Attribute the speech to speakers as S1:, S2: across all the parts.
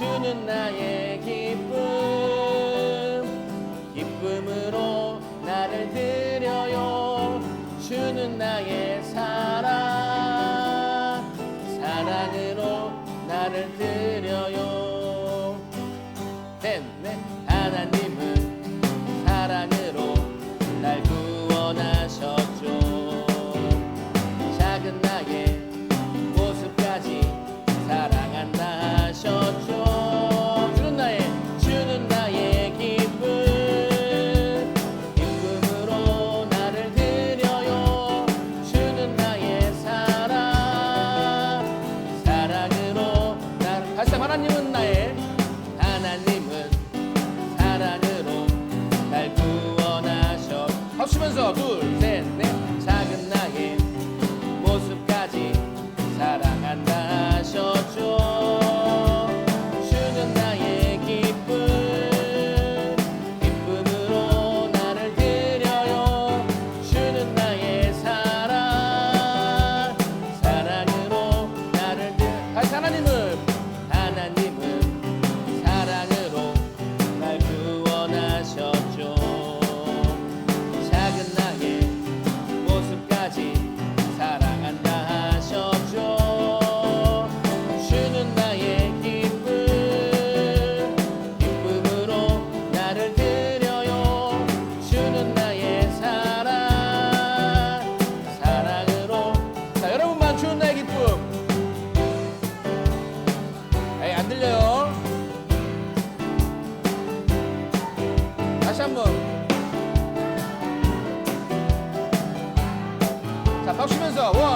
S1: 주는 나의 기쁨. 기쁨으로 나를 드려요. 주는 나의 다시 한번. 자, 박수면서 원.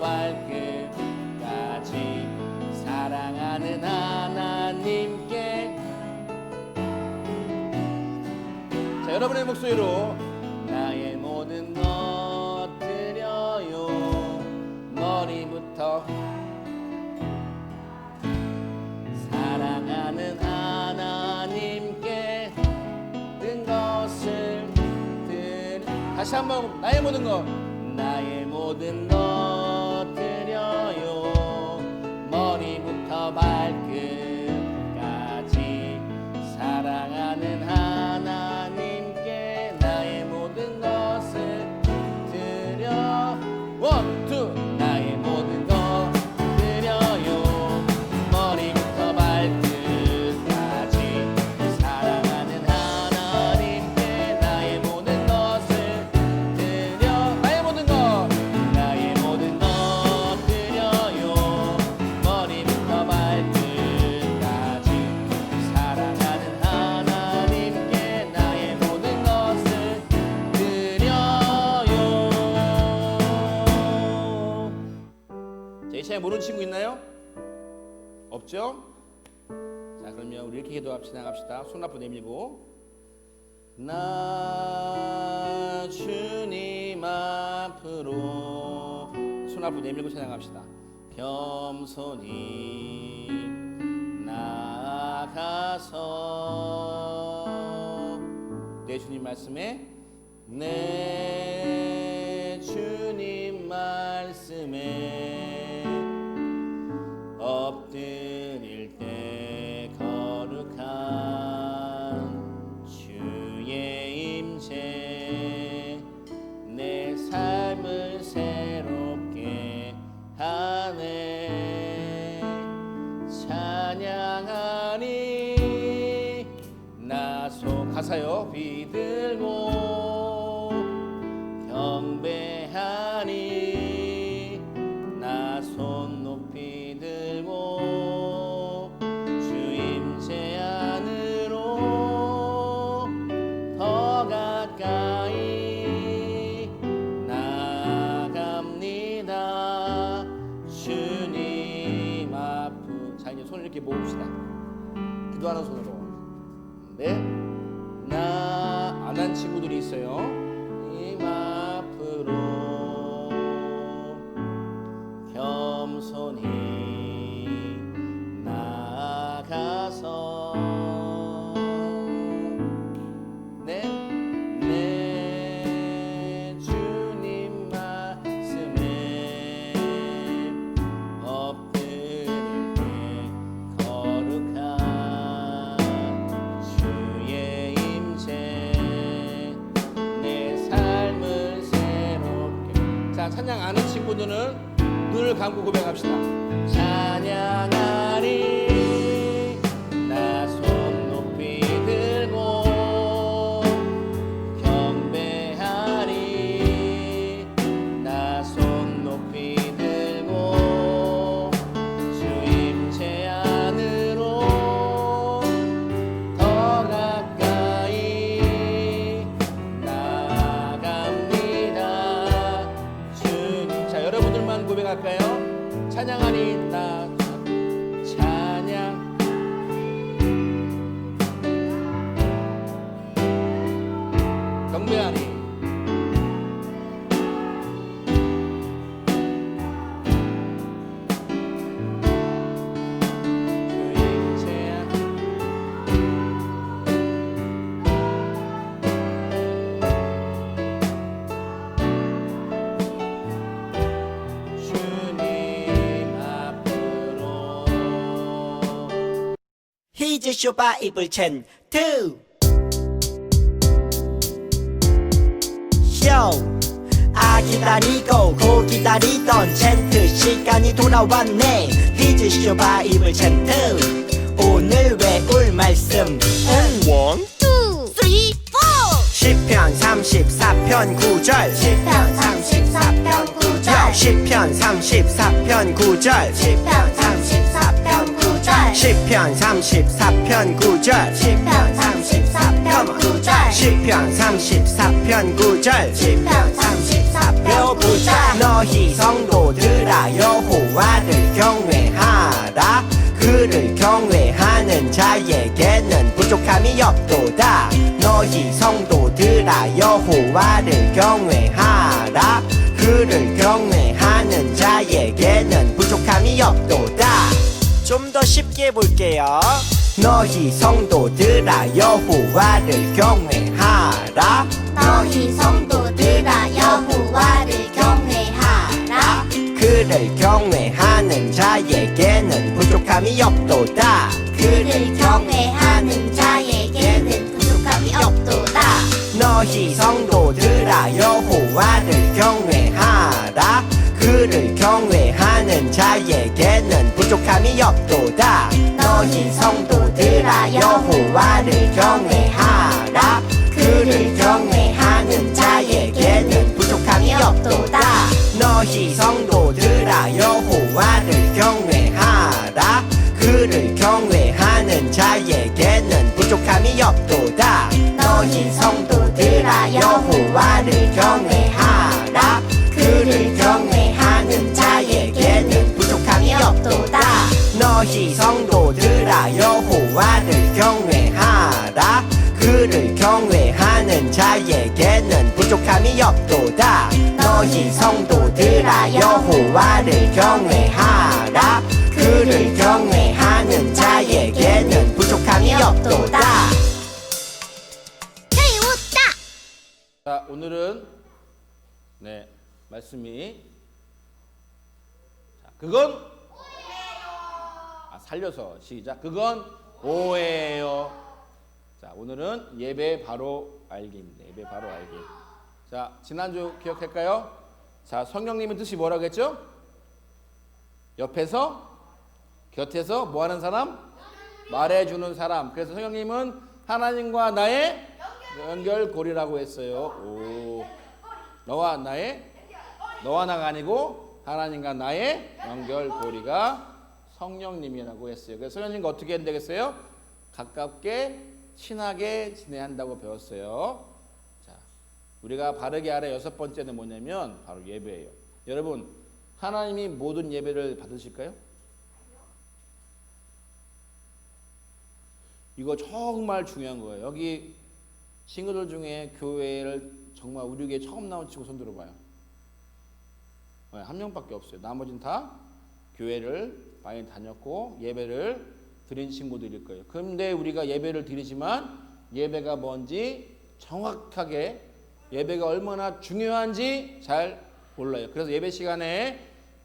S1: 발끝까지 사랑하는 하나님께. 자 여러분의 목소리로 나의 모든 것 드려요. 머리부터 사랑하는 하나님께 든 것을 들 다시 한번 나의 모든 것 나의 모든 것. 기도합시다. 합시다. 손 앞으로 내밀고. 나 주님 앞으로. 손 앞으로 내밀고 찬양합시다. 겸손히 나아가서 내 주님 말씀에 내 주님 말씀에 네나 안한 친구들이 있어요. 님앞
S2: 히즈쇼 바이블 챈. 2 쇼! 아 기다리고 고 기다리던 챈트 시간이 돌아왔네. 히즈쇼 바이블 챈트 오늘 외울 말씀? 원
S3: three, four.
S2: 시편 34편 9절.
S3: 시편 34편 9절.
S2: 시편 34편 9절.
S3: 시편 34편 9절.
S2: 시편 34편 9절
S3: 시편 34편 9절.
S2: 시편 34편 9절
S3: 시편 34편
S2: 펴보자
S3: 9절.
S2: 너희 성도들아 여호와를 경외하라 그를 경외하는 자에게는 부족함이 없도다 너희 성도들아 여호와를 경외하라 그를 경외하는 자에게는 부족함이 없도다 좀 더 쉽게 볼게요 너희 성도들아 여호와를 경외하라
S3: 너희 성도들아 여호와를 경외하라.
S2: 그를 경외하는 자에게는 부족함이 없도다
S3: 그를 경외하는 자에게는 부족함이 없도다.
S2: 너희 성도들아 여호와를 경외하라 그를 경외하는 자에게는 부족함이 없도다. 너희 성도들아 여호와를 경외하라. 그를 경외하는 자에게는 부족함이 없도다. 너희 성도들아 여호와를 경외하라. 그를 경외하는 자에게는 부족함이 없도다. 너희 성도들아 여호와를 경외하라 너희 성도들아 여호와를 경외하라 그를 경외하는 자에게는 부족함이 없도다
S3: 태우다
S1: 자, 오늘은 네, 말씀이 자, 그건 아, 살려서 시작. 그건 오해예요. 자, 오늘은 예배 바로 알기입니다. 예배 바로 알기. 자, 지난주 기억할까요? 자, 성령님의 뜻이 뭐라고 했죠? 옆에서 곁에서 뭐 하는 사람? 말해 주는 사람. 그래서 성령님은 하나님과 나의 연결고리라고 했어요. 오. 너와 나의 너와 나가 아니고 하나님과 나의 연결고리가 성령님이라고 했어요. 그래서 성령님과 어떻게 해야 되겠어요? 가깝게 친하게 지내야 한다고 배웠어요. 자, 우리가 바르게 알아 여섯 번째는 뭐냐면 바로 예배예요. 여러분, 하나님이 모든 예배를 받으실까요? 이거 정말 중요한 거예요. 여기 친구들 중에 교회를 정말 우리 교회 처음 나온 친구 손 들어봐요. 네, 한 명밖에 없어요. 나머지는 다 교회를 많이 다녔고 예배를 드린 친구들일 거예요. 그런데 우리가 예배를 드리지만 예배가 뭔지 정확하게 예배가 얼마나 중요한지 잘 몰라요. 그래서 예배 시간에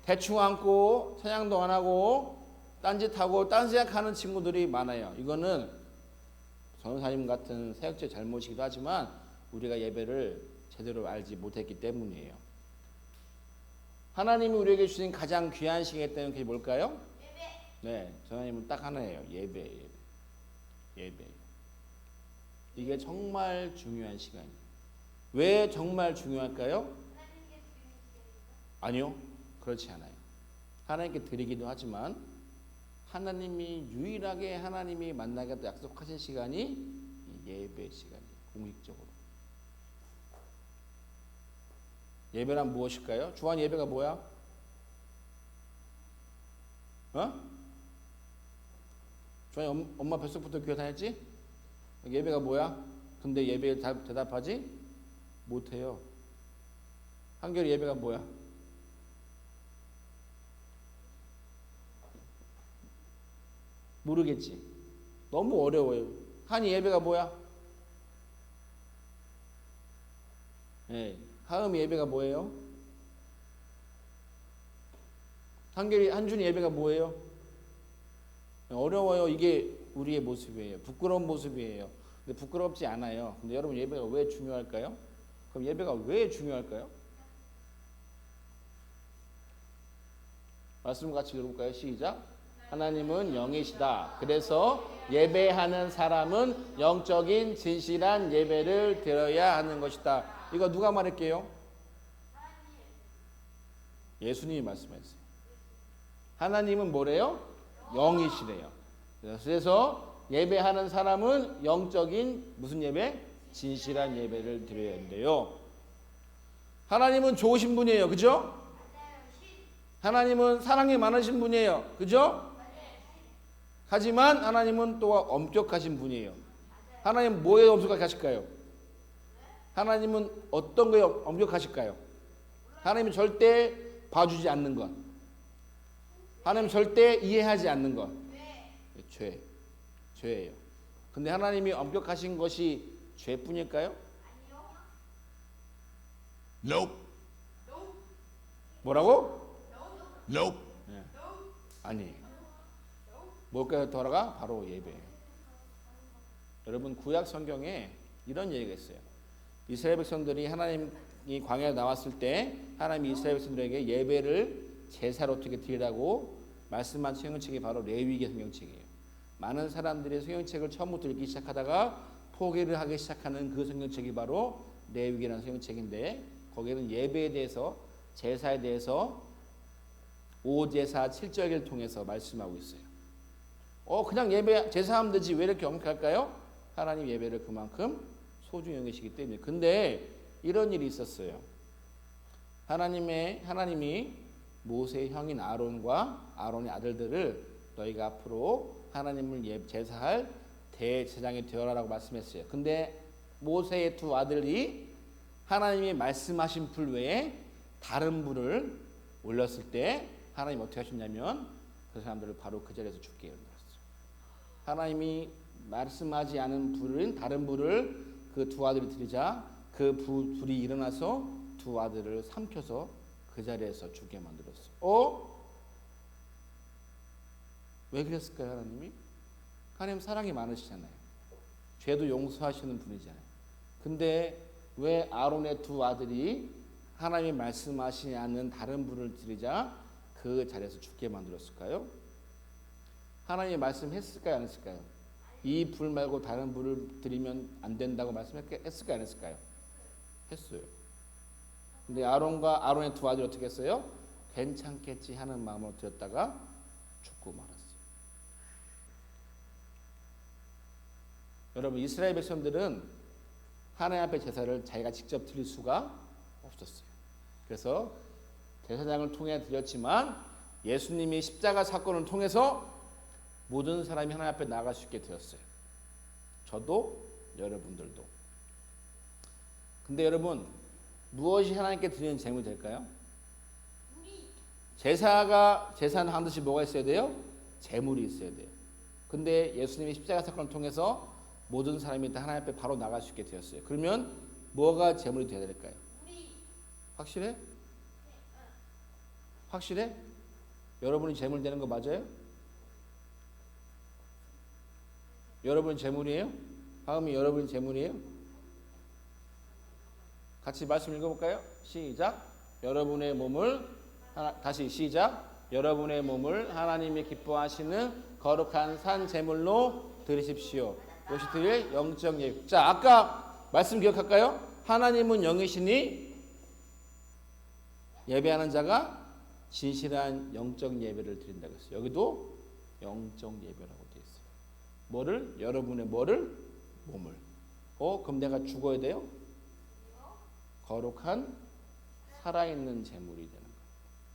S1: 대충 앉고 찬양도 안 하고 딴짓하고 딴 생각하는 친구들이 많아요. 이거는 전사님 같은 사역자 잘못이기도 하지만 우리가 예배를 제대로 알지 못했기 때문이에요. 하나님이 우리에게 주신 가장 귀한 시간 때는 그게 뭘까요? 네, 전하님은 딱 하나예요. 예배, 예배, 예배. 이게 정말 중요한 시간이에요. 왜 정말 중요할까요? 아니요, 그렇지 않아요. 하나님께 드리기도 하지만 하나님이 유일하게 하나님이 만나겠다 약속하신 시간이 이 예배 시간이에요. 공식적으로. 예배란 무엇일까요? 주한 예배가 뭐야? 어? 주한이 엄- 엄마 뱃속부터 교회 다녔지? 예배가 뭐야? 근데 예배에 다- 대답하지 못해요. 한결 예배가 뭐야? 모르겠지. 너무 어려워요. 한이 예배가 뭐야? 예. 하음 예배가 뭐예요? 한결이 한준이 예배가 뭐예요? 어려워요. 이게 우리의 모습이에요. 부끄러운 모습이에요. 근데 부끄럽지 않아요. 근데 여러분 예배가 왜 중요할까요? 그럼 예배가 왜 중요할까요? 말씀 같이 읽어볼까요? 시작. 하나님은 영이시다. 그래서 예배하는 사람은 영적인 진실한 예배를 드려야 하는 것이다. 이거 누가 말할게요? 예수님이 말씀하셨어요. 하나님은 뭐래요? 영이시래요. 그래서 예배하는 사람은 영적인 무슨 예배? 진실한 예배를 드려야 한대요. 하나님은 좋으신 분이에요. 그죠? 하나님은 사랑이 많으신 분이에요. 그죠? 하지만 하나님은 또 엄격하신 분이에요. 하나님 뭐에 엄격하실까요? 하나님은 어떤 거에 엄격하실까요? 하나님은 절대 봐주지 않는 것. 하나님 절대 이해하지 않는 것. 죄. 죄예요. 근데 하나님이 엄격하신 것이 죄뿐일까요?
S4: Nope.
S1: 뭐라고?
S4: Nope.
S1: 아니. 뭘까요? 돌아가 바로 예배예요. 여러분 구약 성경에 이런 얘기가 있어요. 이스라엘 백성들이 하나님이 광야에 나왔을 때 하나님이 이스라엘 백성들에게 예배를 제사로 어떻게 드리라고 말씀한 성경책이 바로 레위기 성경책이에요. 많은 사람들이 성경책을 처음부터 읽기 시작하다가 포기를 하기 시작하는 그 성경책이 바로 레위기라는 성경책인데 거기는 예배에 대해서 제사에 대해서 5제사 7절기를 통해서 말씀하고 있어요. 어 그냥 예배 제사하면 되지 왜 이렇게 엄격할까요? 하나님 예배를 그만큼 소중히 여기시기 때문에. 근데 이런 일이 있었어요. 하나님의 하나님이 모세의 형인 아론과 아론의 아들들을 너희가 앞으로 하나님을 예, 제사할 대제사장이 되어라라고 말씀했어요. 근데 모세의 두 아들이 하나님이 말씀하신 불 외에 다른 불을 올렸을 때 하나님 어떻게 하셨냐면 그 사람들을 바로 그 자리에서 죽게 만들었어요. 하나님이 말씀하지 않은 불은 다른 불을 그 두 아들이 들이자 그 부- 불이 일어나서 두 아들을 삼켜서 그 자리에서 죽게 만들었어요. 어? 왜 그랬을까요, 하나님이? 하나님 사랑이 많으시잖아요. 죄도 용서하시는 분이잖아요. 근데 왜 아론의 두 아들이 하나님이 말씀하시지 않는 다른 불을 들이자 그 자리에서 죽게 만들었을까요? 하나님이 말씀했을까요, 안 했을까요? 이 불 말고 다른 불을 들이면 안 된다고 말씀했을까요, 안 했을까요? 했어요. 근데 아론과 아론의 두 아들이 어떻게 했어요? 괜찮겠지 하는 마음으로 들었다가 죽고 말았어요. 여러분 이스라엘 백성들은 하나님 앞에 제사를 자기가 직접 드릴 수가 없었어요. 그래서 제사장을 통해 드렸지만 예수님이 십자가 사건을 통해서 모든 사람이 하나님 앞에 나갈 수 있게 되었어요. 저도 여러분들도. 근데 여러분 무엇이 하나님께 드리는 제물이 될까요? 제사가 제사는 반드시 뭐가 있어야 돼요? 제물이 있어야 돼요. 근데 예수님이 십자가 사건을 통해서 모든 사람이 다 하나님 앞에 바로 나갈 수 있게 되었어요. 그러면 뭐가 제물이 되어야 될까요? 확실해? 확실해? 여러분이 제물 되는 거 맞아요? 여러분 제물이에요? 다음이 여러분 제물이에요? 같이 말씀 읽어볼까요? 시작. 여러분의 몸을 하나, 다시 시작. 여러분의 몸을 하나님이 기뻐하시는 거룩한 산 제물로 드리십시오. 드릴 영적 예배. 자, 아까 말씀 기억할까요? 하나님은 영이시니 예배하는 자가 진실한 영적 예배를 드린다고 했어요. 여기도 영적 예배라고 되어 있어요. 뭐를? 여러분의 뭐를? 몸을. 어, 그럼 내가 죽어야 돼요? 거룩한 살아있는 재물이 되는 거예요.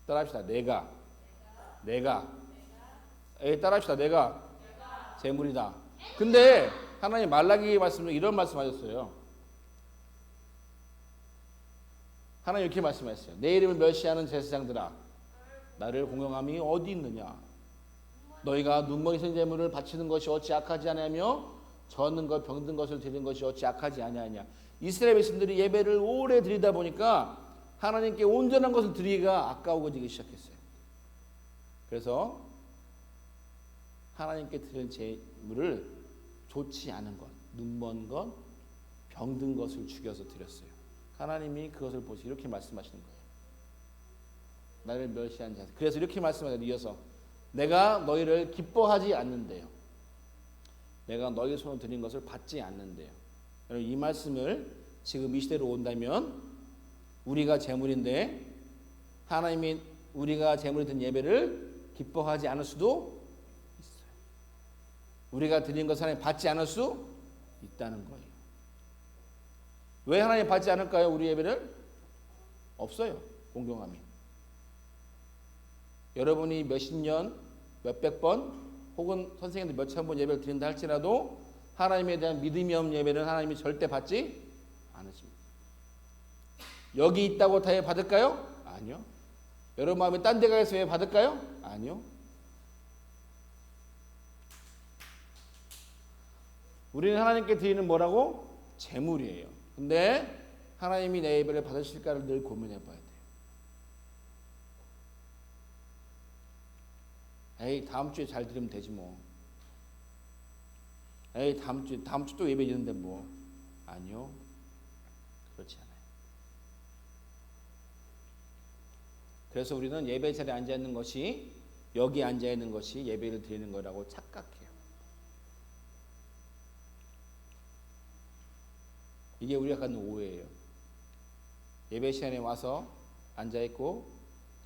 S1: 따라합시다. 내가. 내가. 에 따라합시다. 내가. 재물이다. 근데 하나님 말라기 말씀에 이런 말씀하셨어요. 하나님 이렇게 말씀하셨어요. 내 이름을 멸시하는 제사장들아, 나를 공경함이 어디 있느냐? 너희가 눈머리 선 제물을 바치는 것이 어찌 악하지 않으며 젖는 것 병든 것을 드리는 것이 어찌 악하지 아니하냐? 이스라엘 백성들이 예배를 오래 드리다 보니까 하나님께 온전한 것을 드리기가 아까워지기 시작했어요. 그래서 하나님께 드리는 제물을 좋지 않은 것, 눈먼 것, 병든 것을 죽여서 드렸어요. 하나님이 그것을 보시 이렇게 말씀하시는 거예요. 나를 멸시한 자. 그래서 이렇게 말씀하세요. 이어서 내가 너희를 기뻐하지 않는데요. 내가 너희 손으로 드린 것을 받지 않는데요. 여러분 이 말씀을 지금 이 시대로 온다면 우리가 제물인데 하나님이 우리가 제물이 든 예배를 기뻐하지 않을 수도. 우리가 드린 것을 하나님 받지 않을 수 있다는 거예요. 왜 하나님 받지 않을까요? 우리 예배를 없어요. 공경함이. 여러분이 몇십 년, 몇백 번 혹은 선생님들 몇 천 번 예배를 드린다 할지라도 하나님에 대한 믿음이 없는 예배는 하나님이 절대 받지 않으십니다. 여기 있다고 다 받을까요? 아니요. 여러분 마음에 딴 데 가서 왜 받을까요? 아니요. 우리는 하나님께 드리는 뭐라고? 재물이에요. 근데 하나님이 내 예배를 받으실까를 늘 고민해 봐야 돼요. 에이 다음 주에 잘 들으면 되지 뭐. 에이 다음 주 다음 주 또 예배 있는데 뭐 아니요 그렇지 않아요. 그래서 우리는 예배 자리에 앉아 있는 것이 여기 앉아 있는 것이 예배를 드리는 거라고 착각해요. 이게 우리가 갖는 오해예요. 예배 시간에 와서 앉아 있고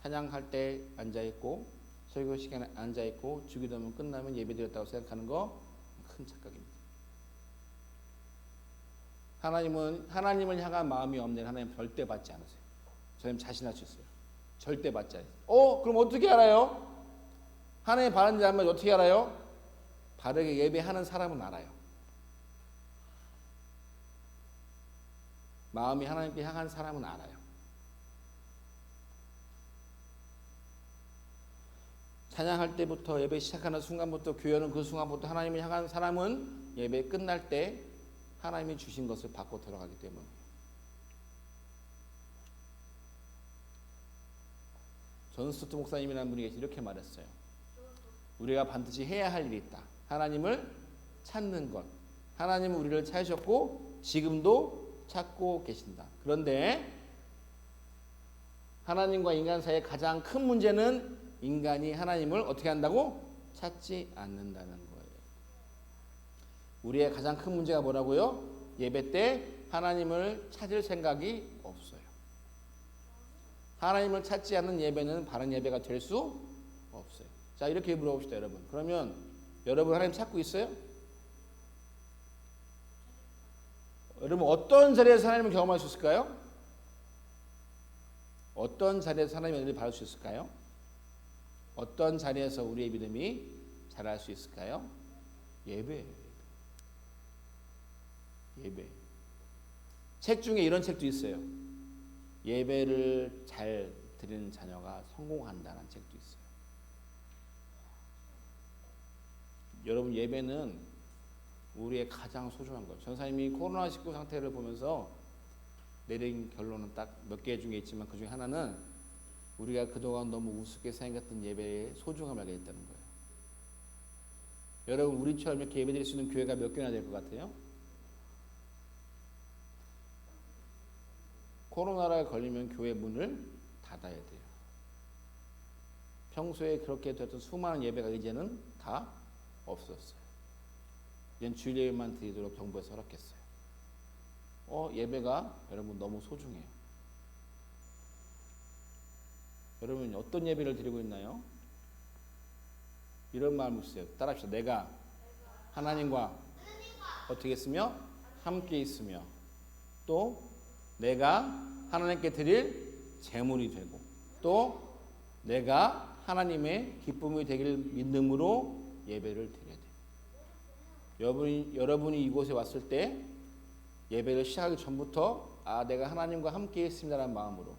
S1: 찬양할 때 앉아 있고 설교 시간에 앉아 있고 주기도문 끝나면 예배드렸다고 생각하는 거 큰 착각입니다. 하나님은 하나님을 향한 마음이 없는 하나님 절대 받지 않으세요. 수 있어요. 절대 받지 않아요. 어, 그럼 어떻게 알아요? 하나님 바른지 알면 어떻게 알아요? 바르게 예배하는 사람은 알아요. 마음이 하나님께 향한 사람은 알아요. 찬양할 때부터 예배 시작하는 순간부터 교회는 그 순간부터 하나님을 향한 사람은 예배 끝날 때 하나님이 주신 것을 받고 들어가기 때문에 전스토트 목사님이라는 분이 이렇게 말했어요. 우리가 반드시 해야 할 일이 있다. 하나님을 찾는 것. 하나님은 우리를 찾으셨고 지금도 찾고 계신다. 그런데 하나님과 인간 사이의 가장 큰 문제는 인간이 하나님을 어떻게 한다고 찾지 않는다는 거예요. 우리의 가장 큰 문제가 뭐라고요? 예배 때 하나님을 찾을 생각이 없어요. 하나님을 찾지 않는 예배는 바른 예배가 될 수 없어요. 자, 이렇게 물어봅시다, 여러분. 그러면 여러분 하나님 찾고 있어요? 여러분 어떤 자리에서 하나님을 경험할 수 있을까요? 어떤 자리에서 하나님의 은혜를 받을 수 있을까요? 어떤 자리에서 우리의 믿음이 자랄 수 있을까요? 예배. 예배. 책 중에 이런 책도 있어요. 예배를 잘 드리는 자녀가 성공한다는 책도 있어요. 여러분 예배는 우리의 가장 소중한 것. 전사님이 코로나19 상태를 보면서 내린 결론은 딱 몇 개 중에 있지만 그 중에 하나는 우리가 그동안 너무 우습게 생각했던 예배의 소중함을 알게 됐다는 거예요. 여러분 우리처럼 이렇게 예배 드릴 수 있는 교회가 몇 개나 될 것 같아요? 코로나가 걸리면 교회 문을 닫아야 돼요. 평소에 그렇게 됐던 수많은 예배가 이제는 다 없었어요. 이젠 주일 예배만 드리도록 정부에서 허락했어요. 어, 예배가 여러분 너무 소중해요. 여러분 어떤 예배를 드리고 있나요? 이런 마음을 주세요. 따라합시다. 내가 하나님과 어떻게 있으며 함께 있으며 또 내가 하나님께 드릴 제물이 되고 또 내가 하나님의 기쁨이 되길 믿음으로 예배를 돼요. 여러분이, 여러분이 이곳에 왔을 때 예배를 시작하기 전부터 아 내가 하나님과 함께 있습니다라는 마음으로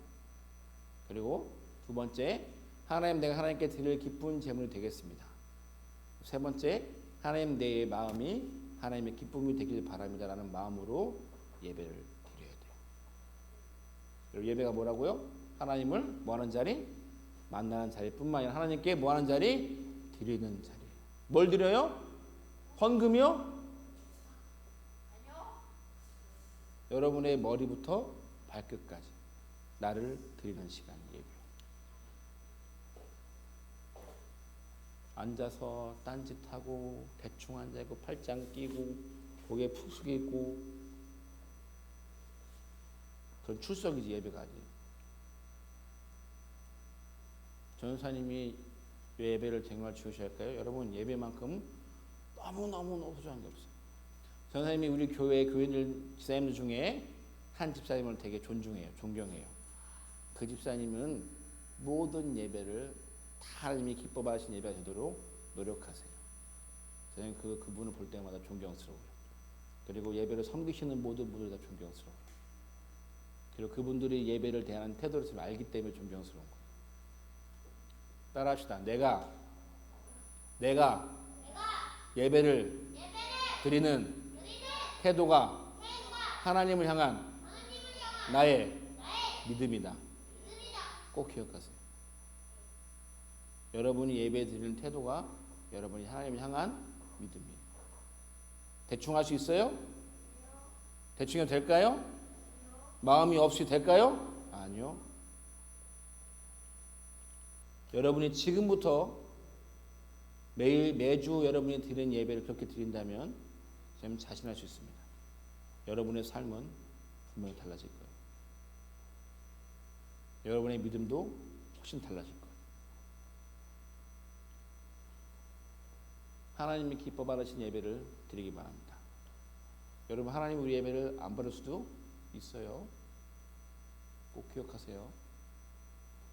S1: 그리고 두 번째 하나님 내가 하나님께 드릴 기쁜 제물이 되겠습니다. 세 번째 하나님 내 마음이 하나님의 기쁨이 되길 바랍니다라는 마음으로 예배를 드려야 돼요. 여러분 예배가 뭐라고요? 하나님을 뭐하는 자리? 만나는 자리뿐만 아니라 하나님께 뭐하는 자리? 드리는 자리. 뭘 드려요? 헌금이요? 여러분의 머리부터 발끝까지 나를 드리는 시간 예배. 앉아서 딴짓하고 대충 앉아 있고 팔짱 끼고 고개 푹 숙이고 그런 출석이지 예배가 아니. 전사님이 예배를 정말 주셔야 할까요? 여러분 예배만큼 너무 너무 너무 소중한 게 없어요. 전사님이 우리 교회 교인들 집사님들 중에 한 집사님을 되게 존중해요, 존경해요. 그 집사님은 모든 예배를 다 하나님이 기뻐 받으신 예배가 되도록 노력하세요. 저는 그 그분을 볼 때마다 존경스러워요. 그리고 예배를 섬기시는 모든 분들 다 존경스러워요. 그리고 그분들이 예배를 대하는 태도를 좀 알기 때문에 존경스러운 거예요. 따라 합시다. 내가 내가 예배를 드리는 태도가 하나님을 향한 나의 믿음이다. 꼭 기억하세요. 여러분이 예배 드리는 태도가 여러분이 하나님을 향한 믿음이에요. 대충 할 수 있어요? 대충 해도 될까요? 마음이 없이 될까요? 아니요. 여러분이 지금부터 매일 매주 여러분이 드리는 예배를 그렇게 드린다면 저는 자신할 수 있습니다. 여러분의 삶은 분명히 달라질 거예요. 여러분의 믿음도 훨씬 달라질 거예요. 하나님이 기뻐 받으신 예배를 드리기 바랍니다. 여러분 하나님 우리 예배를 안 받을 수도 있어요. 꼭 기억하세요.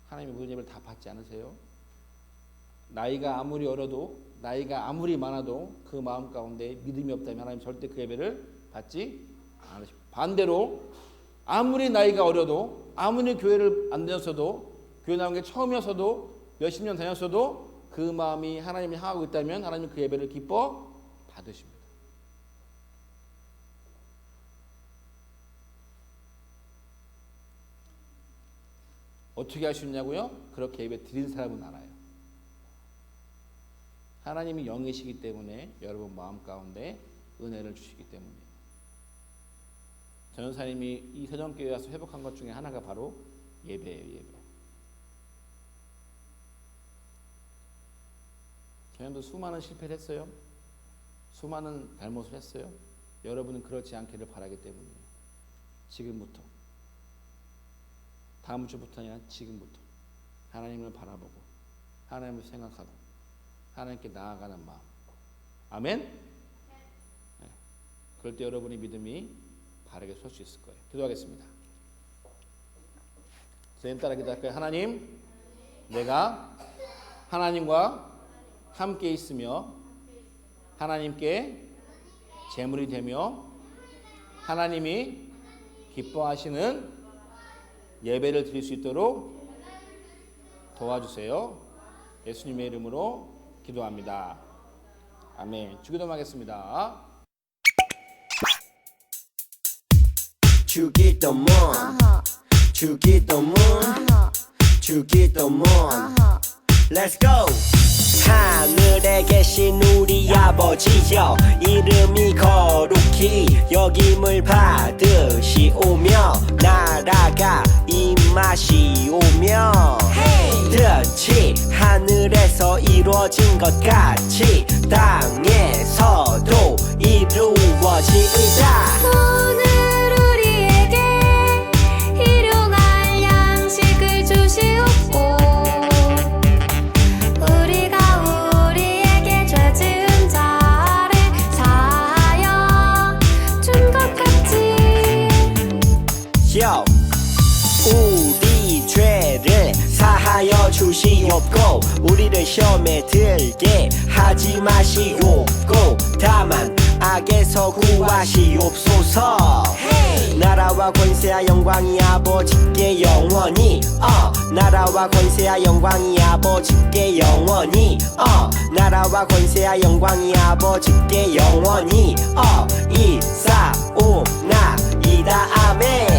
S1: 하나님이 모든 예배를 다 받지 않으세요. 나이가 아무리 어려도 나이가 아무리 많아도 그 마음 가운데 믿음이 없다면 하나님 절대 그 예배를 받지 않으십니다. 반대로 아무리 나이가 어려도 아무리 교회를 안 다녔어도 교회 나온 게 처음이었어도 몇십 년 다녔어도 그 마음이 하나님이 향하고 있다면 하나님 그 예배를 기뻐 받으십니다. 어떻게 있냐고요? 그렇게 예배 드린 사람은 알아요. 하나님이 영이시기 때문에 여러분 마음 가운데 은혜를 주시기 때문이에요. 전사님이 이 세정교회 와서 회복한 것 중에 하나가 바로 예배예요, 예배. 저희도 수많은 실패를 했어요. 수많은 잘못을 했어요. 여러분은 그렇지 않기를 바라기 때문이에요. 지금부터. 다음 주부터 아니라 지금부터. 하나님을 바라보고, 하나님을 생각하고, 하나님께 나아가는 마음. 아멘? 네. 그럴 때 여러분의 믿음이 바르게 설 수 있을 거예요. 기도하겠습니다. 선생님 따라 기도할까요? 하나님, 내가 하나님과 함께 있으며 하나님께 재물이 되며 하나님이 기뻐하시는 예배를 드릴 수 있도록 도와주세요. 예수님의 이름으로 기도합니다. 아멘. 주기도하겠습니다.
S2: 주기도문. 주기도문. 주기도문. Let's go. 하늘에 계신 우리 아버지여 이름이 거룩히 여김을 받으시오며 나라가 임하시오며 뜻이 하늘에서 이루어진 것 같이 땅에서도 이루어지이 하지 마시옵고 다만 악에서 구하시옵소서. 나라와 권세와 영광이 아버지께 영원히 어 나라와 권세와 영광이 아버지께 영원히 어 나라와 권세와 영광이 아버지께 영원히 어 이사오나 이다. 아멘